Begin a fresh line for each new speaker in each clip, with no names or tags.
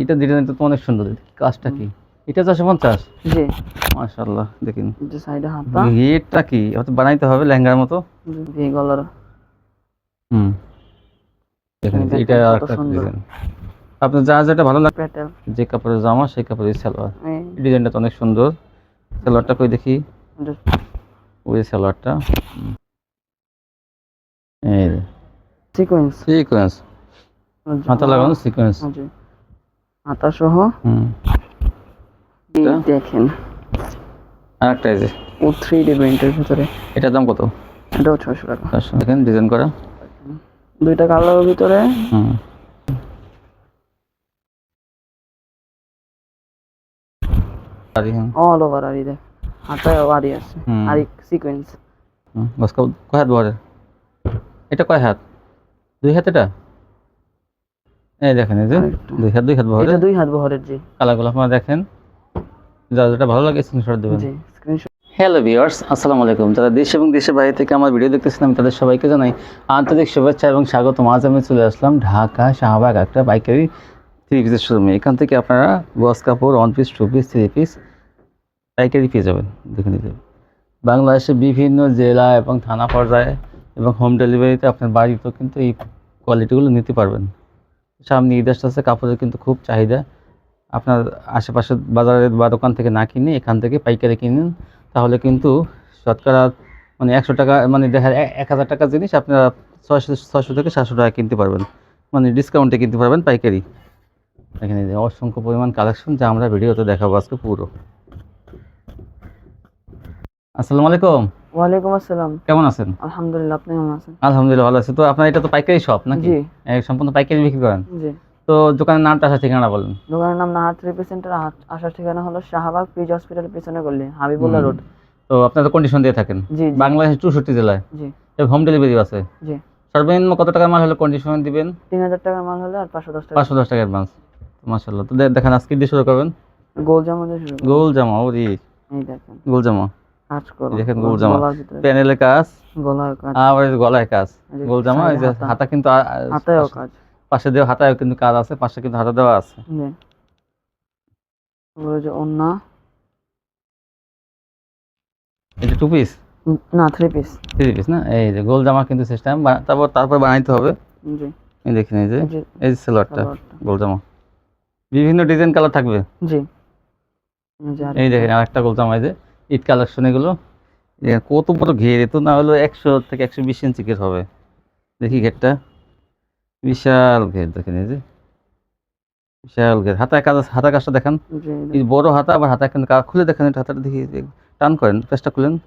এটা ডিজাইনটা তো অনেক সুন্দর কাজটা কি? এটা চারশো পঞ্চাশ?
জি।
মাশাল্লাহ দেখুন।
যে সাইডে হাতা।
এটা কি? হয়তো বানাইতে হবে লেহেঙ্গার মতো।
ভি গলার।
হুম। দেখেন
দেখেন
এটা
কত
ডিজাইন আপনার যা যেটা ভালো লাগে যে কাপড়ের জামা সেই কাপড়ের সালোয়ার। ডিজাইনটা তো অনেক সুন্দর। সালোয়ারটা কই দেখি? ওই সালোয়ারটা। এই
সিকোয়েন্স
সিকোয়েন্স হাতা লাগানো সিকোয়েন্স
জি সহ
হুম
দেখেন।
আর একটা এই যে।
ও থ্রি ডি প্রিন্টের ভিতরে।
এটার দাম কত?
এটাও ছয়শো টাকা।
দেখেন ডিজাইন করা।
দুইটা কালারের ভিতরে।
হুম।
অল ওভার আরি দেখ। হাতায় আরি আছে। আরি সিকোয়েন্স
হুম, কয় হাত বহরের এটা কয় হাত? দুই হাত এটা? এই দেখেন এই যে দুই হাত দুই হাত
এটা দুই হাত বহরের জি।
কালারগুলো আপনারা দেখেন যা যেটা ভালো লাগে স্ক্রিনশট দেবেন।
জি স্ক্রিনশট
হ্যালো ভিউয়ার্স আসসালামু আলাইকুম। যারা দেশ এবং দেশের বাইরে থেকে আমার ভিডিও দেখতেছেন আমি তাদের সবাইকে জানাই আন্তরিক শুভেচ্ছা এবং স্বাগত আজ আমি চলে আসলাম ঢাকা শাহবাগ একটা পাইকারি থ্রি পিসের শোরুমে এখান থেকে আপনারা গস কাপড় one piece two piece three piece পাইকারি পেয়ে যাবেন দেখে নিতে। বাংলাদেশের বিভিন্ন জেলা এবং থানা পর্যায়ে এবং হোম ডেলিভারিতে আপনার বাড়িতেও কিন্তু এই কোয়ালিটিগুলো নিতে পারবেন। সামনে ঈদ আসতেছে, কাপড়ের কিন্তু খুব চাহিদা। আপনার আশেপাশের বাজারের বা দোকান থেকে না কিনে এখান থেকে পাইকারি কিনুন তাহলে কিন্তু শতকরা মানে একশো টাকা মানে দেখা এক হাজার টাকার জিনিস আপনারা ছয়শো ছয়শো থেকে সাতশো টাকা কিনতে পারবেন। মানে ডিসকাউন্টে কিনতে পারবেন পাইকারি। এখানে অসংখ্য পরিমাণ কালেকশন যা আমরা ভিডিওতে দেখাবো আজকে পুরো। আসসালামু আলাইকুম।
ওয়ালাইকুম আসসালাম।
কেমন আছেন?
আলহামদুলিল্লাহ আপনি কেমন আছেন?
আলহামদুলিল্লাহ ভালো আছি। তো আপনার এটা তো পাইকারি শপ নাকি?
জি।
সম্পূর্ণ পাইকারি বিক্রি করেন?
জি।
তো দোকানের নামটা আসা ঠিকানা বলেন।
দোকানের নাম নাহার থ্রি সেন্টার আসার ঠিকানা হলো শাহবাগ পিজ হসপিটাল পিছনে গলি হাবিবুল্লাহ রোড।
তো আপনারা কন্ডিশন দিয়ে থাকেন।
জি
বাংলাদেশের চৌষট্টি জেলায়।
জি।
হোম ডেলিভারি আছে।
জি।
সর্বনিম্ন কত টাকার মাল হলে কন্ডিশন দিবেন?
তিন হাজার টাকার মাল হলে আর পাঁচশো দশ টাকা
পাঁচশো দশ টাকা অ্যাডভান্স মাসাল্লাহ তো দেখেন আজকে দিয়ে শুরু করবেন।
গোল জামা দিয়ে শুরু
গোল জামা ওরি
এই দেখেন।
গোল জামা দেখেন গোল জামা। কাজ
গলার কাজ।
আবার গলায় কাজ। গোল জামা এই যে
হাতা।
কিন্তু আ- আ-
হাতায়ও কাজ।
পাশে দেওয়া হাতায় কিন্তু কাজ আছে পাশে কিন্তু হাতা দেওয়া আছে।
তারপরে যে অন্য
এই টু পিস
না থ্রি পিস
থ্রি পিস না? এই যে গোল জামা কিন্তু সিস্টেম তারপর তারপর বানাইতে হবে।
জি।
এই দেখেন এই যে
এই যে
এই যে সেলোয়ারটা
সালোয়ারটা।
গোল জামা। বিভিন্ন ডিজাইন কালার থাকবে।
জি। এই।
দেখেন আরেকটা গোল জামা এই যে। ঈদ কালেকশন এগুলো? কত বড় ঘের? এ তো না হলো একশো থেকে একশো বিশ ইঞ্চি ঘের হবে। দেখি ঘেরটা। বিশাল ঘের দেখেন এই যে। বিশাল ঘের। হাতায় কাজ হাতা হাতার কাজটা দেখান। বড় হাতা আবার হাতা কা- খুলে দেখেন এটা হাতাটা দেখি টান করেন পেস্টটা খুলেন।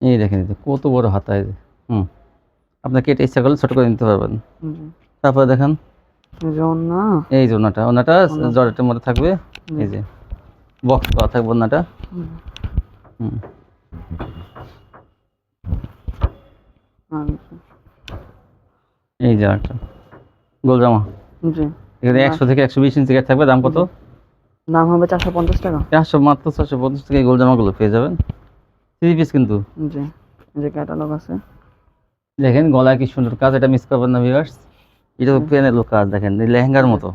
এই দেখেন এই যে কত বড় হাতা এই যে। হুম। আপনার কেটে ইচ্ছা করলে ছোট করে নিতে পারবেন। তারপরে দেখেন।
এই যে
ওনাটা ওনাটা
ওনা।
মধ্যে থাকবে। এই যে। বক্স করা থাকবে
হুম।
হুম। এই যে একটা গোল জামা
জি।
এখানে একশো থেকে একশো বিশ ইঞ্চি থাকবে দাম কত?
দাম হবে চারশো পঞ্চাশ টাকা।
চারশো মাত্র চারশো পঞ্চাশ থেকে এই গোল জামাগুলো পেয়ে যাবেন। থ্রি পিস কিন্তু।
জি। যে ক্যাটালগ আছে।
দেখেন গলায় কি সুন্দর কাজ এটা মিস করবেন না ভিউয়ার্স এটা তো প্যানেল কাজ দেখেন লেহেঙ্গার মতো।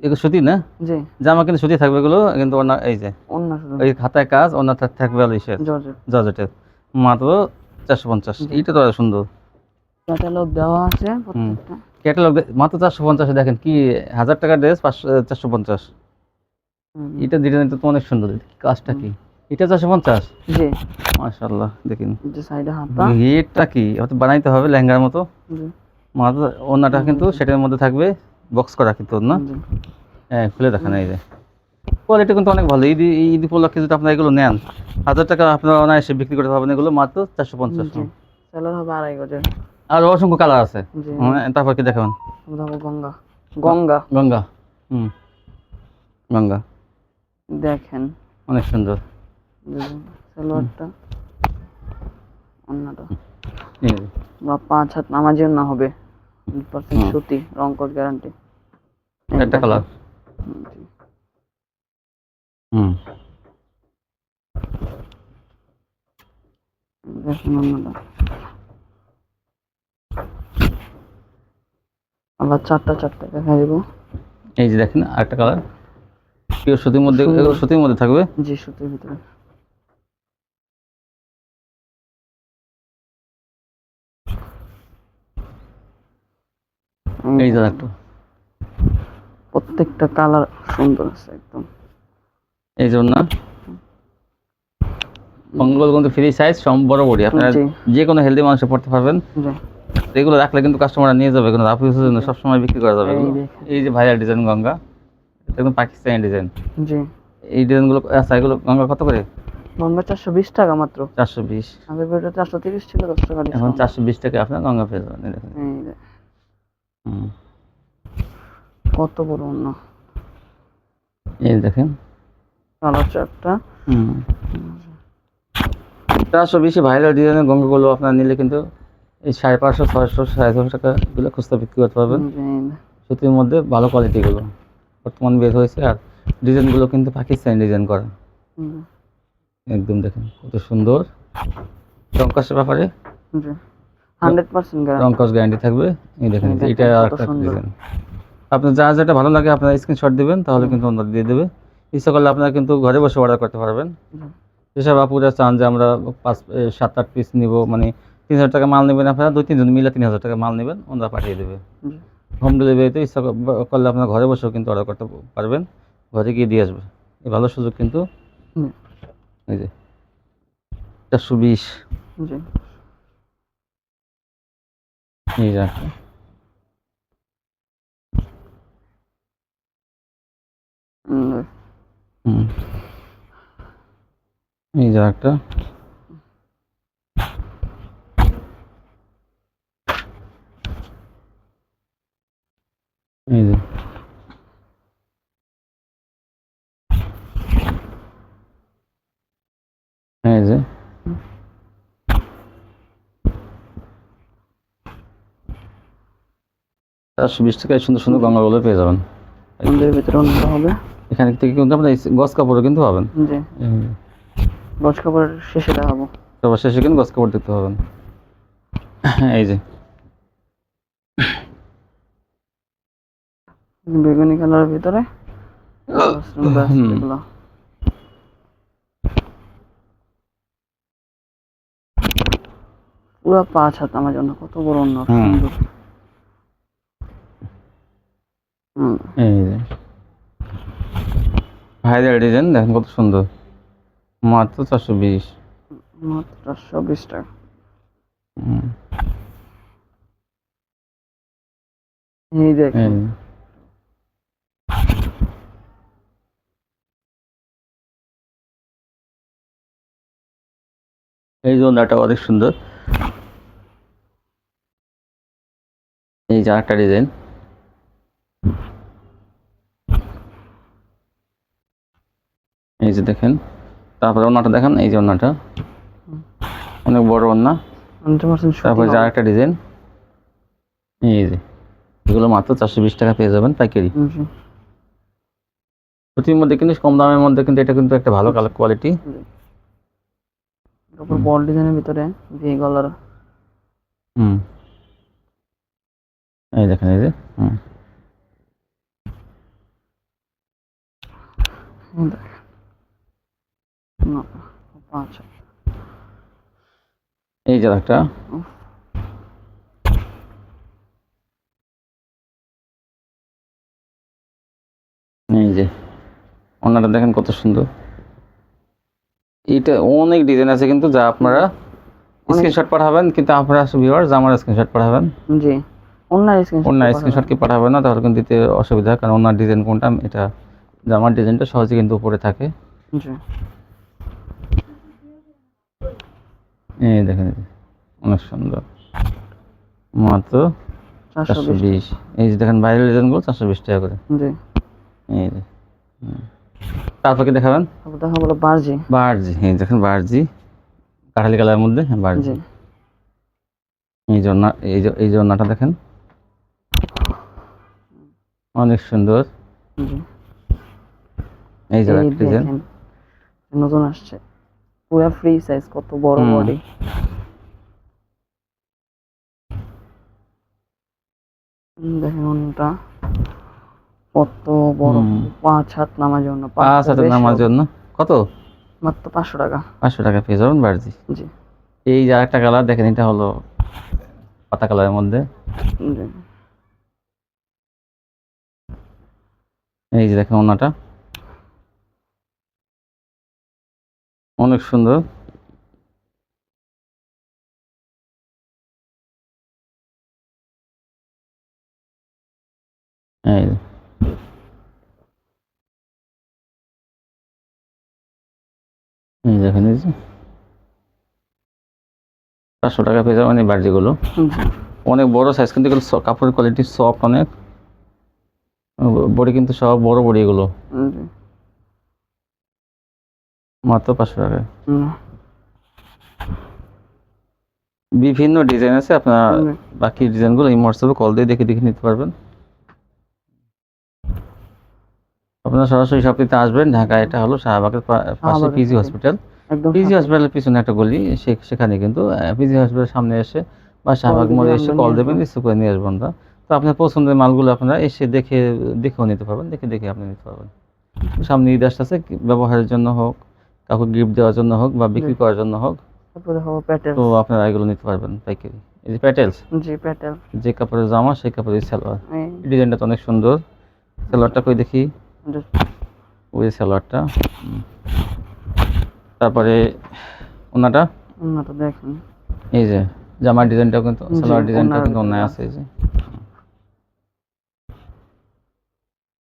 এগুলো সুতি না?
জি।
জামা কিন্তু সুতি থাকবে এগুলো কিন্তু ওনা এই যে
অন্য
এই খাতায় কাজ ওনার থাকবে আলো ইসের।
জর্জেট।
জর্জেটের। মাত্র চারশো পঞ্চাশ। এইটা তো সুন্দর।
ক্যাটালগ দেওয়া আছে
ক্যাটালগ মাত্র চারশো পঞ্চাশে দেখেন কি হাজার টাকার ড্রেস পাঁচশো চারশো পঞ্চাশ। এটা ডিজাইনটা তো অনেক সুন্দর। কাজটা কি? এটা চারশো পঞ্চাশ?
জি।
মাশাল্লাহ দেখেন। এটা কি? হয়তো বানাইতে হবে লেহেঙ্গার মতো। মাত্র ওনাটা কিন্তু সেটার মধ্যে থাকবে। বক্স করা কিন্তু না। হ্যাঁ খুলে দেখান এই যে। কোয়ালিটি কিন্তু অনেক ভালো। ঈদ ঈদ উপলক্ষে যদি আপনারা এগুলো নেন হাজার টাকা আপনারা অনায়াসে বিক্রি করতে পারবেন এগুলো মাত্র চারশো পঞ্চাশ আর অসংখ্য কালার আছে। তারপর কি দেখাবেন?
দেখো গঙ্গা। গঙ্গা।
গঙ্গা। হুম। গঙ্গা।
দেখেন।
অনেক সুন্দর।
সালোয়ারটা। অন্যটা। বা পাঁচ হাত নামাজিও না হবে। পার্সেন্ট
হুম।
সুতি রং কোট গ্যারান্টি
একটা কালার হুম
আবার চারটা চারটা দেখা দেবো।
এই যে দেখেন আরেকটা কালার পিওর সুতির মধ্যে সুতির মধ্যে থাকবে?
জি সুতির ভিতরে
এই
প্রত্যেকটা কালার সুন্দর আছে একদম।
এই জন্য ফ্রি সাইজ সম বড়ি আপনারা যে কোনো হেলদি মানুষে পড়তে পারবেন। এগুলো রাখলে কিন্তু কাস্টমাররা নিয়ে যাবে। জন্য সবসময় বিক্রি করা যাবে।
এই
যে ডিজাইন গঙ্গা। একদম পাকিস্তানি ডিজাইন।
জি।
এই ডিজাইনগুলো আচ্ছা এগুলো গঙ্গা কত করে?
গঙ্গা চারশো বিশ টাকা মাত্র।
চারশো বিশ।
চারশো তিরিশ ছিল দশ টাকা
এখন চারশো বিশ টাকা আপনার গঙ্গা পেয়ে যাবেন। দেখেন।
কত বড় অন্য?
এই দেখেন।
কালার চারটা।
হুম। চারশো বেশি ভাইরাল ডিজাইনের গঙ্গাগুলো আপনার নিলে কিন্তু এই সাড়ে পাঁচশো ছয়শো সাড়ে ছশো টাকা এগুলো খুচরা বিক্রি করতে পারবেন। সুতির মধ্যে ভালো কোয়ালিটিগুলো বর্তমান বের হয়েছে আর ডিজাইনগুলো কিন্তু পাকিস্তানি ডিজাইন করা। একদম দেখেন কত সুন্দর। রংকসের ব্যাপারে।
গ্যারান্টি
থাকবে। এই দেখেন এটা
কত
আর একটা ডিজাইন আপনার যা যেটা ভালো লাগে আপনার স্ক্রিনশট দিবেন তাহলে কিন্তু অন্য দিয়ে দেবে। ইচ্ছা করলে আপনারা কিন্তু ঘরে বসে অর্ডার করতে পারবেন। যেসব আপুরা চান যে আমরা পাঁচ সাত আট পিস নিব মানে তিন হাজার টাকা মাল নেবেন আপনারা দুই তিনজন মিলে তিন হাজার টাকা মাল নেবেন ওনারা পাঠিয়ে দেবে। হোম। ডেলিভারিতে ইচ্ছা করলে আপনার ঘরে বসেও কিন্তু অর্ডার করতে পারবেন ঘরে গিয়ে দিয়ে আসবে। এই ভালো সুযোগ কিন্তু। এই যে চারশো বিশ
জি
এই যে একটা।
হুম,
হুম। এই যে একটা এই যে এই যে চারশো বিশ টাকায় সুন্দর সুন্দর গঙ্গাগুলো পেয়ে যাবেন।
আমাদের ভিতরে হবে?
এখান থেকে কিন্তু আপনার গস কাপড়ও কিন্তু পাবেন।
জি। কাপড় শেষে দেখাবো।
সবার শেষে কিন্তু গস কাপড় দেখতে পাবেন। এই যে।
বেগুনি কালারের ভিতরে। পুরো পাঁচ হাত আমার জন্য কত বড় অন্য সুন্দর হুম
এই যে। ভাইরাল ডিজাইন দেখেন কত সুন্দর। মাত্র চারশো বিশ।
মাত্র চারশো বিশ টাকা। এই দেখেন।
এই জোনটা অনেক সুন্দর। এই যে একটা ডিজাইন এই যে দেখেন তারপরে ওনাটা দেখেন এই যে ওনাটা অনেক বড় ওনা তারপরে যে আরেকটা ডিজাইন এই যে এগুলো মাত্র চারশো বিশ টাকা পেয়ে যাবেন পাইকারি। প্রতির মধ্যে কিন্তু কম দামের মধ্যে কিন্তু এটা কিন্তু একটা ভালো কালার কোয়ালিটি।
তারপর বল ডিজাইনের ভিতরে ভি গলার।
হুম। এই দেখেন এই যে হুম।
হাত।
এই যে একটা। এই যে ওনাটা দেখেন কত সুন্দর। এটা অনেক ডিজাইন আছে কিন্তু যা আপনারা স্ক্রিনশট পাঠাবেন কিন্তু আপনারা ভিউয়ার্স আমার স্ক্রিনশট পাঠাবেন।
জি অন্য
স্ক্রিনশট কি পাঠাবেন না তাহলে কিন্তু দিতে অসুবিধা কারণ ওনার ডিজাইন কোনটা এটা জামার ডিজাইনটা সহজে কিন্তু উপরে থাকে।
জি।
এই দেখেন অনেক সুন্দর। মাত্র
চারশো বিশ।
এই যে দেখেন বাইরের ডিজাইনগুলো চারশো বিশ টাকা করে।
জি।
এই তারপর কি দেখাবেন?
দেখা বলো বার্জি।
বার্জি এই দেখেন বার্জি। কাঠালি কালারের মধ্যে হ্যাঁ বার্জি। এই জন্য এই এই জন্যটা দেখেন। অনেক সুন্দর। এই যে ডিজাইন।
নতুন আসছে। পুরো ফ্রি সাইজ কত বড়। বডি দেখেন ওনটা কত বড়। পাঁচ হাত নামার জন্য
পাঁচ হাতে নামার জন্য। কত?
মাত্র পাঁচশো টাকা।
পাঁচশো টাকা পেয়ে যাবেন বার্জি
জি।
এই যে আরেকটা কালার দেখেন এটা হলো পাতা কালারের মধ্যে। এই যে দেখেন ওনাটা অনেক সুন্দর। দেখেন পাঁচশো টাকা পেয়ে যাবেন এই বার্জিগুলো অনেক বড় সাইজ কিন্তু কাপড়ের কোয়ালিটি সফট অনেক। বডি কিন্তু সব বড় বডি এগুলো। মাত্র পাঁচশো
হুম,
বিভিন্ন ডিজাইন আছে আপনার। বাকি ডিজাইনগুলো এই হোয়াটসঅ্যাপে কল দিয়ে দেখে দেখে নিতে পারবেন। আপনারা সরাসরি আসবেন ঢাকা এটা হলো শাহবাগের পাশে পিজি হসপিটাল পিজি হসপিটালের পিছনে একটা গলি সেখানে কিন্তু পিজি হসপিটালের সামনে এসে বা শাহবাগ মোড়ে এসে কল দেবেন। রিসিভ করে নিয়ে আসবেন না তো আপনার পছন্দের মালগুলো আপনারা এসে দেখে দেখেও নিতে পারবেন দেখে দেখে আপনি নিতে পারবেন। সামনে ঈদ আসতেছে ব্যবহারের জন্য হোক কাউকে গিফট দেওয়ার জন্য হোক বা বিক্রি করার জন্য হোক
তারপরে
তো আপনারা এগুলো নিতে পারবেন পাইকারি। এই যে প্যাটেলস
জি প্যাটেল
যে কাপড়ের জামা সেই কাপড়ের সালোয়ার। ডিজাইনটা তো অনেক সুন্দর। সালোয়ারটা কই দেখি? ওই সালোয়ারটা। তারপরে ওনাটা?
ওনাটা দেখেন।
এই যে জামার ডিজাইনটাও কিন্তু সালোয়ার ডিজাইনটা কিন্তু অন্যায় আছে এই যে।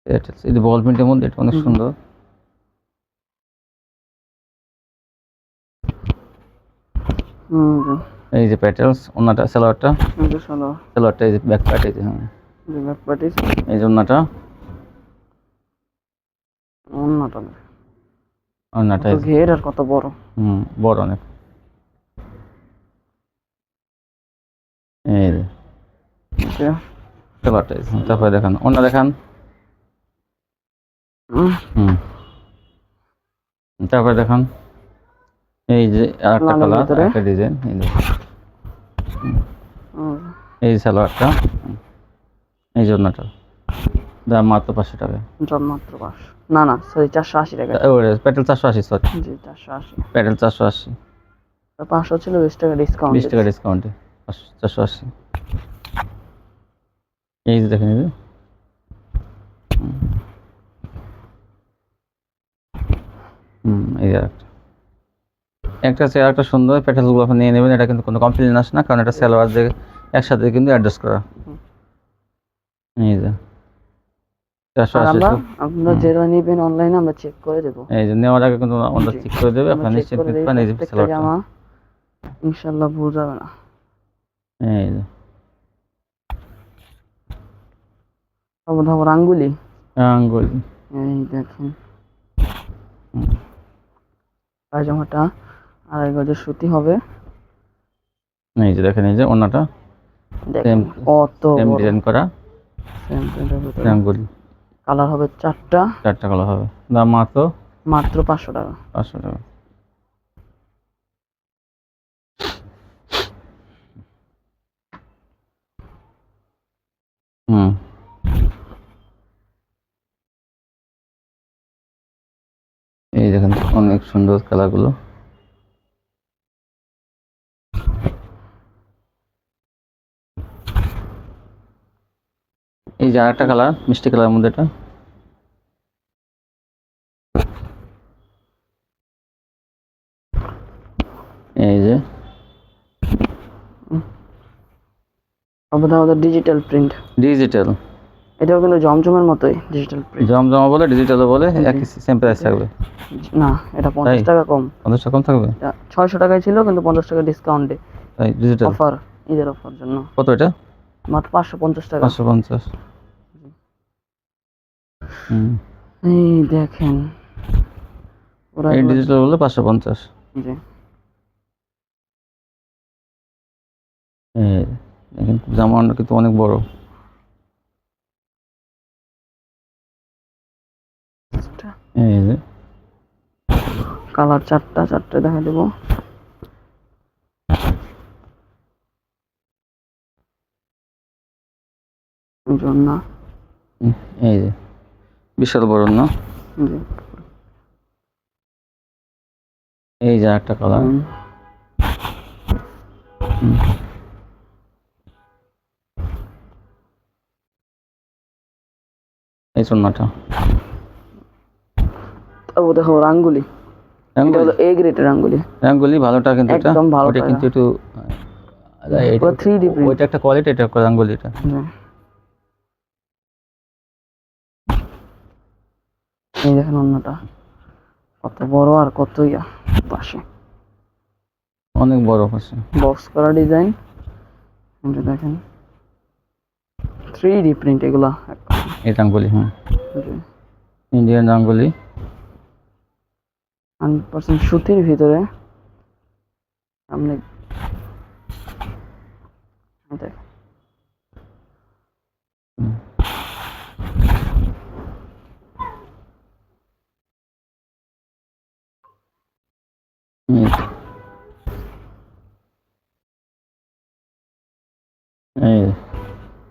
Airtels, এই যে বল প্রিন্টের মধ্যে এটা অনেক সুন্দর। এই যে প্যাটেলস ওনাটা সালোয়ারটা। সালোয়ারটা এই যে ব্যাক পার্ট এই যে হ্যাঁ।
ব্যাক পার্টি
এই যে। ওনাটা
ওনাটা
ওনাটা
ঘের আর কত বড়।
হুম বড় অনেক। এই যে।
এটা
সালোয়ারটা এই যে, তারপরে দেখান। ওনা দেখান। হুম। তারপরে দেখান। এই যে আরেকটা কালার। একটা ডিজাইন এই সালোয়ারটা এই জন্যটা। দাম মাত্র পাঁচশো টাকা
জন মাত্র পাঁচ না না সরি চারশো আশি টাকা
প্যাটেল চারশো আশি সরি
জি চারশো আশি।
প্যাটেল চারশো আশি।
পাঁচশো ছিল বিশ টাকা ডিসকাউন্ট
বিশ টাকা ডিসকাউন্টে চারশো আশি। এই যে দেখেন এই যে হুম। এই আরেকটা একটা আছে আরেকটা সুন্দর প্যাটেলগুলো আপনি নিয়ে নেবেন এটা কিন্তু কোনো কমপ্লেন আসে না কারণ এটা সালোয়ার দিয়ে একসাথে কিন্তু অ্যাডজাস্ট করা। এই যে। চারশো
আর
আশি
আমরা
তো-
আপনারা যেটা নেবেন অনলাইনে আমরা চেক করে দেবো।
এই যে নেওয়ার আগে কিন্তু আমাদের
জি।
করে দেবে
আমরা
নিশ্চিত
করে
নিতে
দেই
পারেন এই যে
জামা ইনশাল্লাহ ভুল যাবে না।
এই যে।
তারপর তারপর আঙ্গুলি।
আঙ্গুল।
এই দেখেন। পায়জামাটা। আড়াই গজের সুতি হবে।
এই যে দেখেন এই যে ওনাটা
দেখেন কত
সেম ডিজাইন করা।
সেম প্রিন্টের ভিতরে।
আঙ্গুল
কালার হবে চারটা।
চারটা কালো হবে। দাম মাত্র?
মাত্র পাঁচশো টাকা।
পাঁচশো টাকা। হুম। এই দেখেন অনেক সুন্দর কালারগুলো এই যে আরেকটা কালার মিষ্টি কালারের মধ্যে এটা। এই যে।
আমাদের ডিজিটাল প্রিন্ট
ডিজিটাল
এটাও কিন্তু জমজমের মতোই ডিজিটাল প্রিন্ট
জমজমা বলে ডিজিটাল বলে একই সেম প্রাইস থাকবে।
না এটা পঞ্চাশ? টাকা কম।
পঞ্চাশ টাকা কম থাকবে?
ছয়শো টাকায় ছিল কিন্তু পঞ্চাশ টাকা ডিসকাউন্টে
তাই ডিজিটাল
অফার ঈদের অফার জন্য।
কত এটা?
মাত্র পাঁচশো পঞ্চাশ টাকা।
পাঁচশো পঞ্চাশ।
এই দেখেন। ওরা
এই ডিজিটাল বলে পাঁচশো পঞ্চাশ। দেখেন জামাটা কিন্তু অনেক বড়। এই যে।
কালার চারটা চারটে দেখা দেবো। জন্য
এই যে। বিশাল বড় না। এই যে একটা কালার এই চন্নাটা।
তারপর দেখো রাঙ্গুলি। এটা হলো এ গ্রেটের রাঙ্গুলি।
রাঙ্গুলি ভালোটা কিন্তু এটা।
একদম ভালো
কিন্তু একটু এটা-
3D print।
ওইটা একটা কোয়ালিটি এটা রাঙ্গুলিটা
এই দেখেন অন্যটা। কত বড় আর কত ইয়া পাশে
অনেক বড় পাশে
বক্স করা ডিজাইন দেখেন। থ্রি ডি প্রিন্ট এগুলা।
এই রাঙ্গুলি হ্যাঁ। ইন্ডিয়ান রাঙ্গুলি
হান্ড্রেড পার্সেন্ট সুতির ভিতরে। সামনে দেখ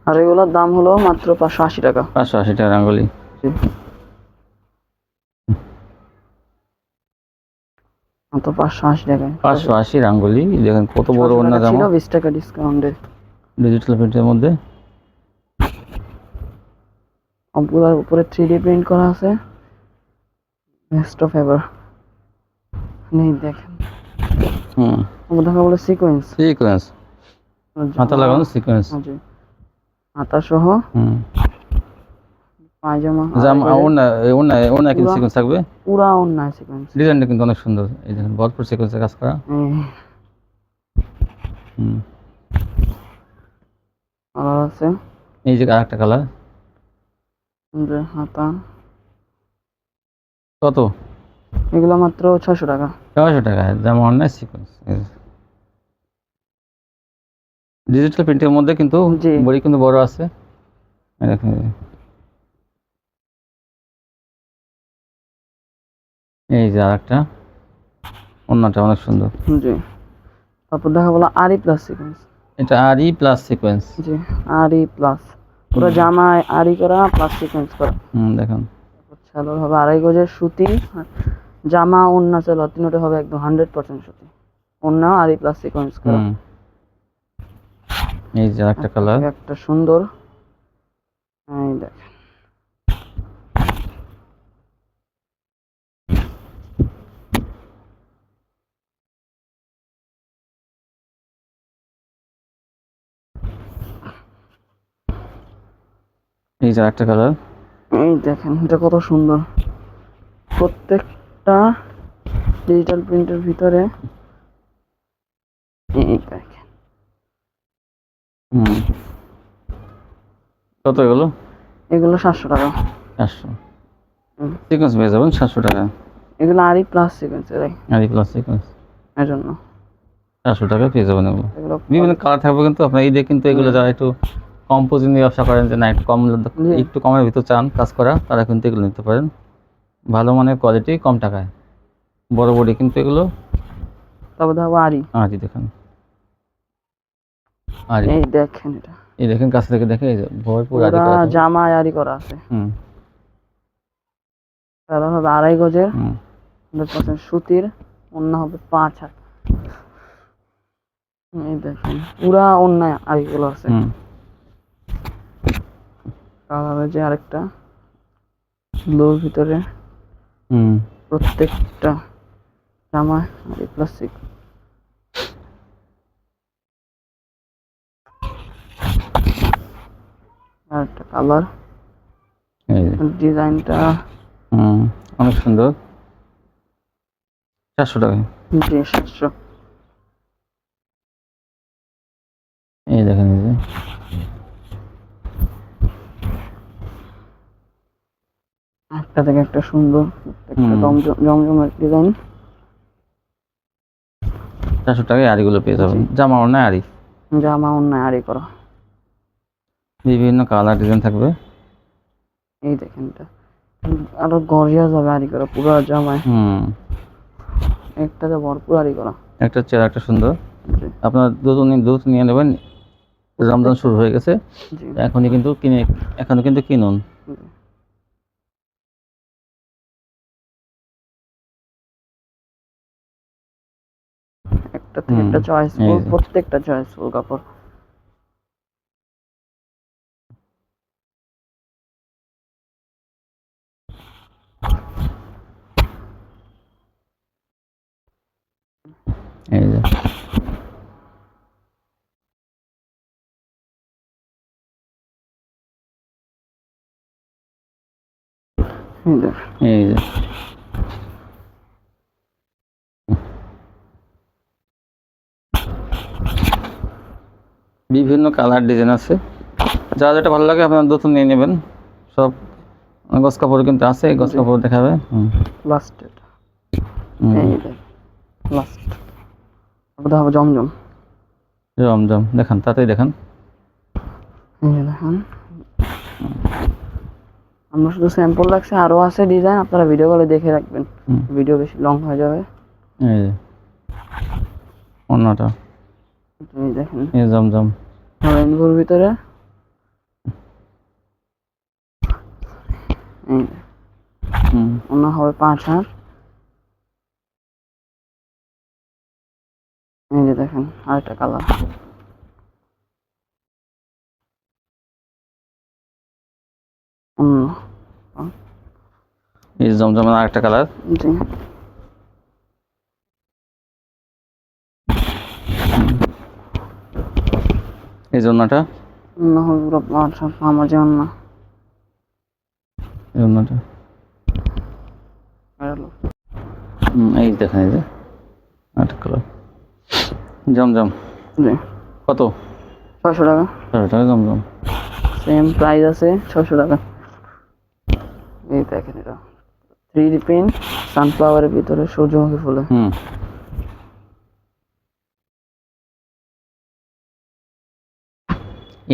আর এগুলোর দাম হলো মাত্র পাঁচশো আশি টাকা।
পাঁচশো আশি টাকা রাঙ্গুলি
মাত্র পাঁচশো আশি টাকায়।
পাঁচশো আশি রাঙ্গুলি দেখেন কত বড় অন্য
টাকা
জামা।
ছিল বিশ টাকা ডিসকাউন্টে
ডিজিটাল প্রিন্টের মধ্যে।
সবগুলোর উপরে থ্রি ডি প্রিন্ট করা আছে। বেস্ট অফ এভার নেই দেখেন।
হুম।
দেখা বলে সিকোয়েন্স
সিকোয়েন্স মাথা লাগানো সিকোয়েন্স
হাতা সহ পায়জামা।
জামা ওনা ওনা ওনা কিন্তু সিকোয়েন্স থাকবে?
পুরা অন্যায় সিকোয়েন্স
ডিজাইনটা কিন্তু অনেক সুন্দর। এই দেখেন ভরপুর কাজ করা। হুম।
কালার আছে?
এই যে আরেকটা কালার।
হাতা।
কত?
এগুলো মাত্র ছশো টাকা।
ছয়শো টাকা জামা অনলাইন সিকোয়েন্স ডিজিটাল প্রিন্টের মধ্যে কিন্তু। বড়ি কিন্তু বড় আছে। এই যে। যে আরেকটা। অন্যটা অনেক সুন্দর।
জি। তারপর দেখা বলো আরি প্লাস সিকোয়েন্স
এটা আর ই প্লাস সিকোয়েন্স
জি আরি প্লাস পুরো জামায় আরি করা প্লাস সিকোয়েন্স করা।
হুম দেখেন।
ছালোর হবে আড়াই গজের সুতি। জামা ওন্না চালো তিনটে হবে একদম হান্ড্রেড পার্সেন্ট সুতি। ওন্না আরি প্লাস সিকোয়েন্স করা।
এই যে আরেকটা কালার
একটা সুন্দর। এই দেখ।
এই যে আরেকটা কালার
এই দেখেন এটা কত সুন্দর। প্রত্যেকটা ডিজিটাল প্রিন্টের ভিতরে এই দেখেন
হুম কত এগুলো?
এগুলো সাতশো টাকা। হুম।
সিকোয়েন্স পেয়ে যাবেন সাতশো টাকা।
এগুলো আরই প্লাস সিকোয়েন্স এরাই
আর প্লাস সিকোয়েন্স
এর জন্য
চারশো টাকা পেয়ে যাবেন এগুলো। বিভিন্ন কালার থাকবে কিন্তু আপনার এই দিয়ে কিন্তু এগুলো যারা একটু কম পুঁজি নিয়ে ব্যবসা করেন যে না একটু কম। একটু কমের ভিতর চান কাজ করা তারা কিন্তু এগুলো নিতে পারেন। ভালো মানের কোয়ালিটি কম টাকায়। বড় বড়ি কিন্তু এগুলো।
তারপর দেখো আরি
আজই দেখেন। আর
এই দেখেন এটা।
এই দেখেন কাছ থেকে দেখে এই যে ভরপুর আদি
পুরা
করা।
জামায় আরি করা আছে।
হুম।
কালার হবে আড়াই গজের
হুম।
হান্ড্রেড পার্সেন্ট সুতির অন্য হবে পাঁচ হাত। এই দেখেন পুরা অন্যায় আরিগুলো আছে।
হুম।
কালার যে আরেকটা। ব্লুর ভিতরে
হুম।
প্রত্যেকটা জামা আরি প্লাস্টিক আর একটা কালার ডিজাইনটা
হুম অনেক সুন্দর। চারশো টাকা।
জি সাতশো।
এই দেখেন এই যে।
একটা থেকে একটা সুন্দর একটা জমজম জমজমের ডিজাইন
চারশো টাকায় আড়িগুলো পেয়ে যাবেন। জামা অন্যায় আড়ি।
জামা অন্যায় আরি করা।
বিভিন্ন কালার ডিজাইন থাকবে।
এই দেখেন এটা। আরও গরিয়া যাবে আরি করা পুরো জামায়।
হুম।
একটাতে ভরপুর আরি করা।
একটা চেয়ার একটা সুন্দর। আপনার দুধ দুধ নিয়ে নেবেন। রমজান শুরু হয়ে গেছে। এখনই কিন্তু কিনে এখনও কিন্তু কিনুন।
একটা থেকে একটা
চয়েস।
প্রত্যেকটা চয়েসফুল কাপড়।
এই যে।
এই যে।
বিভিন্ন কালার ডিজাইন আছে। যা যেটা ভালো লাগে আপনার দ্রুত নিয়ে নেবেন। সব গছ কাপড় কিন্তু আছে
জি।
কাপড় দেখাবে।
লাস্ট লাস্ট তারপর হবে জমজম।
জম জম দেখান। তাতেই দেখান
দেখেন। আমরা শুধু স্যাম্পল রাখছি আরও আছে ডিজাইন আপনারা ভিডিও কলে দেখে রাখবেন। ভিডিও বেশি লং হয়ে যাবে।
এই অন্যটা।
দেখেন।
এই জম জম
রেইনবোর ভিতরে এই যে,
হুম,
ওনা হবে পাঁচ হাজার এই যে দেখেন আরেকটা কালার অন্য
এই জমজমের আরেকটা কালার
জি।
এই জন্যটা
অন্য হবে পুরো পাঁচ হাজার আমার যে অন্য।
এই জন্যটা হুম, এই দেখেন এই যে আরেকটা কালার। জমজম
জি।
কত?
ছয়শো টাকা।
ছয়শো টাকা জমজম
সেম প্রাইস আছে ছশো টাকা। এই দেখেন এটা। থ্রি ডি পেন সানফ্লাওয়ারের ভিতরে সূর্যমুখী ফুলে।
হুম।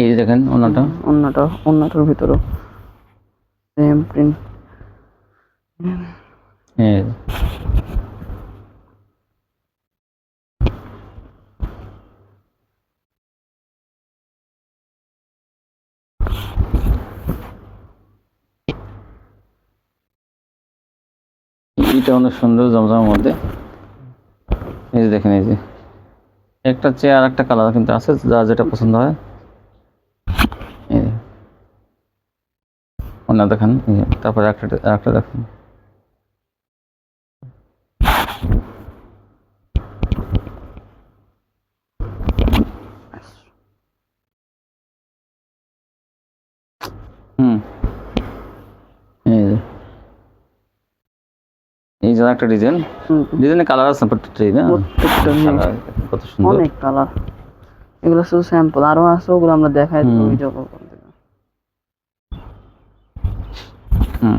এই দেখেন অন্যটা
অন্যটা অন্যটার ভিতরেও। প্রিন্ট
এই এটা অনেক সুন্দর জমজমের মধ্যে। এই যে দেখেন, এই যে। একটা চেয়ার একটা কালার কিন্তু আছে, যা যেটা পছন্দ হয়। অন্য দেখেন তারপরে একটা একটা দেখেন। হুম। এই যে। একটা ডিজাইন।
হুম,
ডিজাইনের কালার আছে না
প্রত্যেকটা
কালার কত সুন্দর।
অনেক কালার। এগুলো শুধু স্যাম্পল আরও আছে ওগুলো আমরা দেখাই দেবো ভিডিও কল করে
হুম।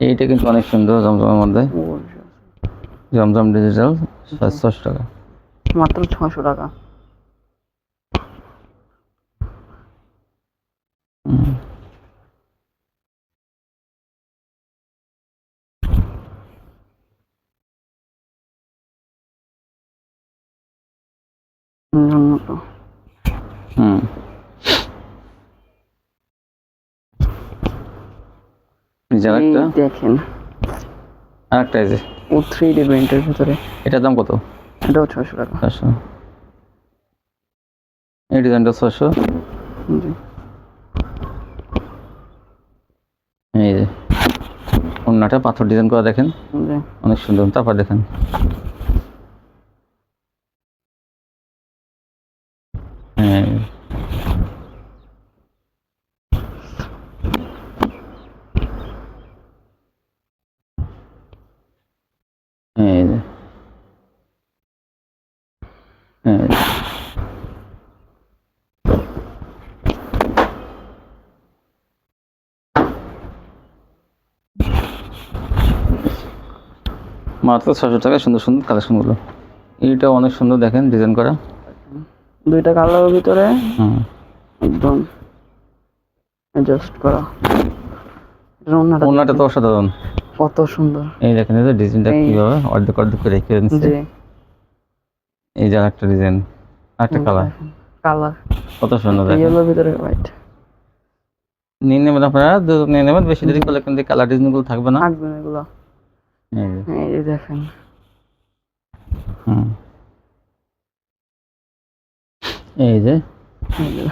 এইটা কিন্তু অনেক সুন্দর জমজমের মধ্যে। জমজম ডিজিটাল ছশো টাকা।
মাত্র ছশো টাকা
হুম।
উন্নত
হুম এই যে আরেকটা
দেখেন।
আরেকটা এই যে।
ও থ্রি ডি প্রিন্টের ভিতরে।
এটার দাম কত?
এটাও ছশো টাকা।
ছশো এই ডিজাইনটা ছশো এই যে। অন্যটা পাথর ডিজাইন করা দেখেন। অনেক সুন্দর। তারপর দেখেন। হ্যাঁ এই যে। এই যে। মাত্র ছশো টাকা সুন্দর সুন্দর কালেকশনগুলো এইটা অনেক সুন্দর দেখেন ডিজাইন করা।
দুইটা কালারের ভিতরে একদম অ্যাডজাস্ট করা।
ওনাটা তো অসাধারণ।
কত সুন্দর।
এই দেখেন এই ডিজাইনটা কীভাবে অর্ধেক অর্ধেক করে রেখে দিচ্ছে।
জি।
এই যে একটা ডিজাইন একটা কালার
কালার
কত সুন্দর দেখেন।
ইয়েলোর ভিতরে হোয়াইট
নিয়ে নেবেন আপনারা দুটো নিয়ে নেবেন। বেশি দেরি করলে কিন্তু কালার ডিজাইনগুলো থাকবে না।
থাকবে না এগুলো।
এই যে,
দেখেন।
এই।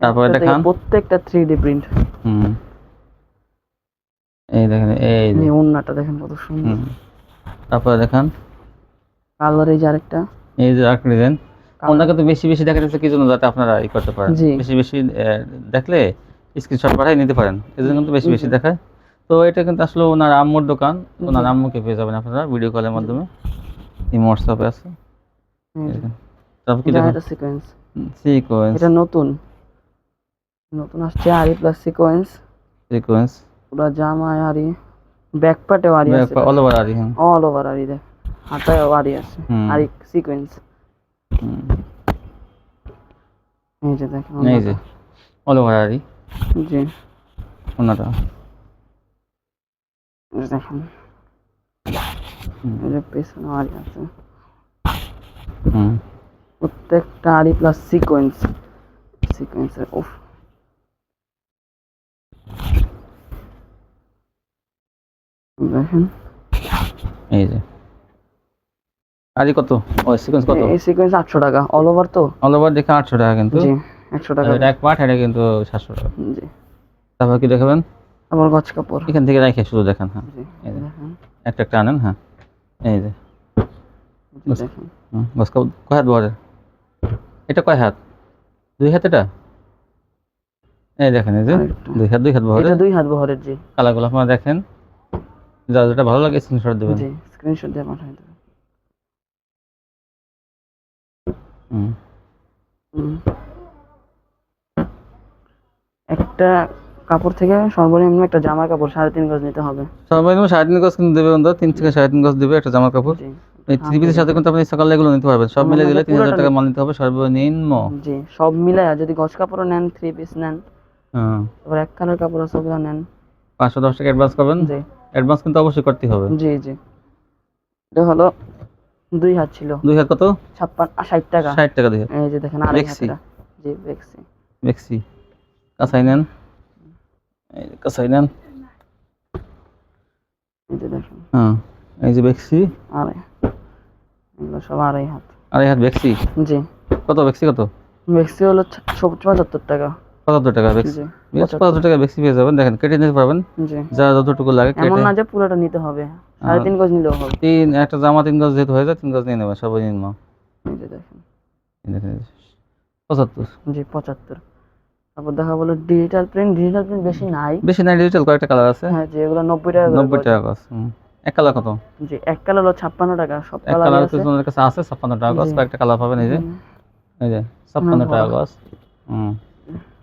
তারপরে দেখান।
প্রত্যেকটা থ্রি ডি প্রিন্ট।
হুম। এই দেখেন এই যে।
ওন্নাটা দেখেন কত সুন্দর।
তারপরে দেখান।
কালার এই যে আরেকটা।
এই যে আরেকটা ডিজাইন। ওনাকে তো বেশি বেশি দেখা যাচ্ছে কি জন্য যাতে আপনারা ই করতে পারেন? বেশি বেশি দেখলে স্ক্রিনশট পাঠাই নিতে পারেন। এই জন্য কিন্তু বেশি বেশি। দেখায়। তো এটা কিন্তু আসলে ওনার আম্মুর দোকান। ওনার আম্মুকে পেয়ে যাবেন আপনারা ভিডিও কলের মাধ্যমে। এই হোয়াটসঅ্যাপে আছে। তারপর কি দেখেন?
সিকোয়েন্স
সিকোয়েন্স
এটা নতুন। নতুন আসছে আরি প্লাস সিকোয়েন্স
সিকোয়েন্স
পুরো জামায় আরি। ব্যাক পার্টেও আরি আছে।
অল ওভার আরি হ্যাঁ।
অল ওভার আরি দেখ। হাতায়ও আরি আছে। আরি সিকোয়েন্স। এই যে দেখেন
এই যে অল ওভার আরি।
জি।
ওনাটা।
দেখেন। এই যে পেছনে আরি আছে
হুম
প্রত্যেকটা আরি প্লাস সিকোয়েন্স সিকোয়েন্সের উফ দেখেন
এই যে কত? ও সিকোয়েন্স কত?
এই সিকোয়েন্স আটশো টাকা অল ওভার তো।
অল ওভার দেখে আটশো টাকা কিন্তু।
জি টাকা।
এক পার্ট এটা কিন্তু সাতশো টাকা।
জি।
তারপর কি দেখাবেন?
আবার গছ কাপড়।
এখান থেকে রাখে শুধু দেখান হ্যাঁ। একটা একটা আনেন হ্যাঁ। এই যে। হুম, বস কয় হাত বহরের এটা কয় হাত? দুই হাত এটা? এই দেখেন এই যে। দুই হাত দুই হাত বহরের
এটা দুই হাত বহরের জি।
কালারগুলো আপনারা দেখেন। যা যেটা ভালো লাগে স্ক্রিনশট দেবেন।
জি স্ক্রিনশট দিয়ে পাঠাই দেবেন।
হুম।
একটা কাপড় থেকে সর্বনিম্ন একটা জামার কাপড় সাড়ে তিন গজ নিতে হবে।
সর্বনিম্ন সাড়ে তিন গজ কিন্তু দেবে বন্ধু তিন থেকে সাড়ে তিন গজ দেবে একটা জামার কাপড়। এই থ্রি পিসের সাথে কিন্তু আপনি সকালে এগুলো নিতে পারবেন। সব মিলে দিলে তিন হাজার টাকা মাল নিতে হবে সর্বনিম্ন।
জি সব মিলায় যদি গজ কাপড়ও নেন থ্রি পিস নেন
হ্যাঁ।
তারপর এক কালার কাপড় আছে ওগুলো নেন।
পাঁচশো দশ টাকা অ্যাডভান্স করবেন?
জি।
অ্যাডভান্স কিন্তু অবশ্যই করতে হবে।
জি জি। এটা হলো দুই হাত ছিল।
দুই হাত কত?
ছাপ্পান্ন ষাট টাকা।
ষাট টাকা দুই হাত।
এই যে দেখেন আড়াই। হাতটা। জি দেখছি
কাঁচাই নেন। এই নেন।
এই যে দেখেন।
হ্যাঁ এই যে বেক্সি।
আড়াই এগুলো সব আড়াই হাত।
আড়াই হাত বেক্সি?
জি।
কত বেক্সি কত?
ভেক্সি হলো ছ- ছ- পঁচাত্তর টাকা।
পঁচাত্তর টাকা বেক্সি। পঁচাত্তর। টাকা বেক্সি পেয়ে যাবেন। দেখেন কেটে নিতে পারবেন। যা যতটুকু লাগে
এমন
কেটে
না যে পুরোটা নিতে হবে। সাড়ে তিন গজ নিলেও হবে।
তিন একটা জামা তিন গজ যেহেতু হয়ে যায় তিন গজ নিয়ে নেবেন
দেখেন।
যে। পঁচাত্তর।
জি পঁচাত্তর। তারপর দেখা বলো ডিজিটাল প্রিন্ট ডিজিটাল প্রিন্ট বেশি নাই।
বেশি নাই ডিজিটাল কয়েকটা কালার আছে।
হ্যাঁ যে এগুলো নব্বই টাকা
নব্বই। টাকা গজ এক কালার কত?
জি এক কালার হলো ছাপ্পান্ন টাকা সব
এক
কালার
কালার
আছে।
তোমাদের কাছে আছে ছাপ্পান্ন টাকা গজ। কয়েকটা কালার পাবেন এই যে। এই যে ছাপ্পান্ন টাকা। গজ হুম।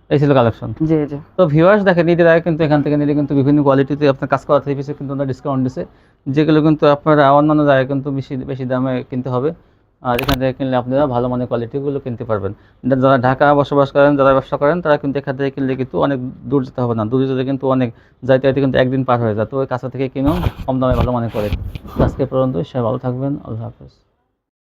এই ছিল কালেকশন
জি জি।
তো ভিউয়ার্স দেখেন নিজেরা কিন্তু এখান থেকে নিলে কিন্তু বিভিন্ন কোয়ালিটিতে আপনার কাজ করা থ্রি পিসে কিন্তু ওনারা ডিসকাউন্ট দিছে। যেগুলো কিন্তু আপনারা অন্যান্য জায়গায় কিন্তু বেশি বেশি দামে কিনতে হবে। আর এখান থেকে কিনলে আপনারা ভালো মানের কোয়ালিটিগুলো কিনতে পারবেন। যারা ঢাকা বসবাস করেন, যারা ব্যবসা করেন, তারা কিন্তু এখান থেকে কিনলে কিন্তু অনেক দূর যেতে হবে না। দূর যেতে কিন্তু অনেক যাইতে যাইতে কিন্তু একদিন পার হয়ে যায়। তো ওই কাছা থেকে কিনুন, কম দামে ভালো মানে করে আজকে পর্যন্ত সে ভালো থাকবেন, আল্লাহ হাফেজ।